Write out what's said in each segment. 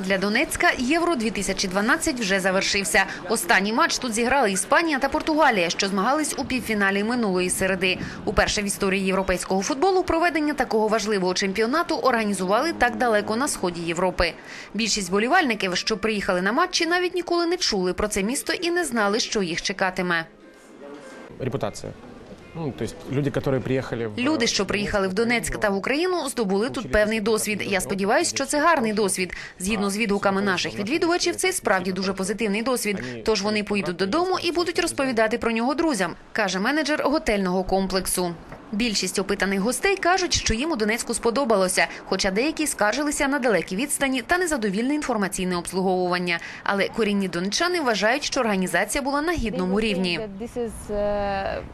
Для Донецька Євро 2012 вже завершився. Останній матч тут зіграли Іспанія та Португалія, що змагались у півфіналі минулої середи. Уперше в історії європейського футболу проведення такого важливого чемпіонату організували так далеко на сході Європи. Більшість болівальників, що приїхали на матчі, навіть ніколи не чули про це місто і не знали, що їх чекатиме. репутация. Ну, то есть люди, которые приїхали В... Люди, що приїхали в Донецьк та в Україну, здобули тут певний досвід. Я сподіваюся, що це гарний досвід. Згідно з відгуками наших відвідувачів, це справді дуже позитивний досвід. Тож вони поїдуть додому і будуть розповідати про нього друзям, каже менеджер готельного комплексу. Більшість опитаних гостей кажуть, що їм у Донецьку сподобалося, хоча деякі скаржилися на далекі відстані та незадовільне інформаційне обслуговування. Але корінні донечани вважають, що організація була на гідному рівні.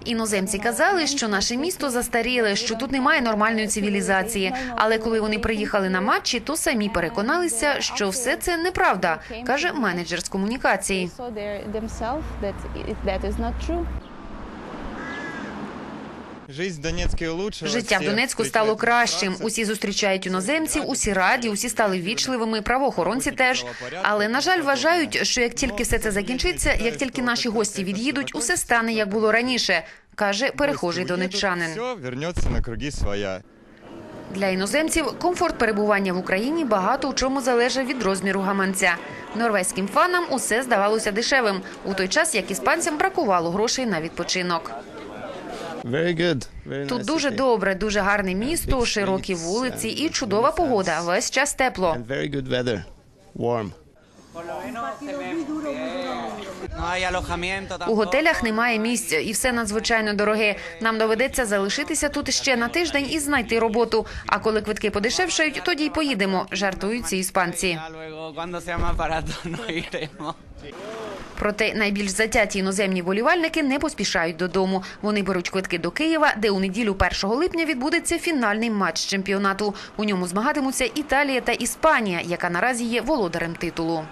Іноземці казали, що наше місто застаріле, що тут немає нормальної цивілізації. Але коли вони приїхали на матчі, то самі переконалися, що все це неправда, каже менеджер з комунікації. Життя в Донецьку стало кращим. Усі зустрічають іноземців, усі раді, усі стали вічливими, правоохоронці теж. Але на жаль, вважають, що як тільки все це закінчиться, як тільки наші гості від'їдуть, усе стане як було раніше, каже перехожий донеччанин. Все вернется на круги своя. Для іноземців комфорт перебування в Україні багато у чому залежить від розміру гаманця. Норвезьким фанам усе здавалося дешевим, у той час як іспанцям бракувало грошей на відпочинок. Very good. Very Тут дуже city. добре, дуже гарне місто, широкі вулиці і чудова погода. Весь час тепло. And very good weather. Warm. No hay alojamiento У готелях немає місць і все надзвичайно дороге. Нам доведеться залишитися тут ще на тиждень і знайти роботу. А коли квитки подешевшають, тоді й поїдемо. Жартують ці іспанці. Проте найбільш затяті іноземні волівальники не поспішають додому. Вони беруть квитки до Києва, де у неділю 1 липня відбудеться фінальний матч чемпіонату. У ньому змагатимуться Італія та Іспанія, яка наразі є володарем титулу.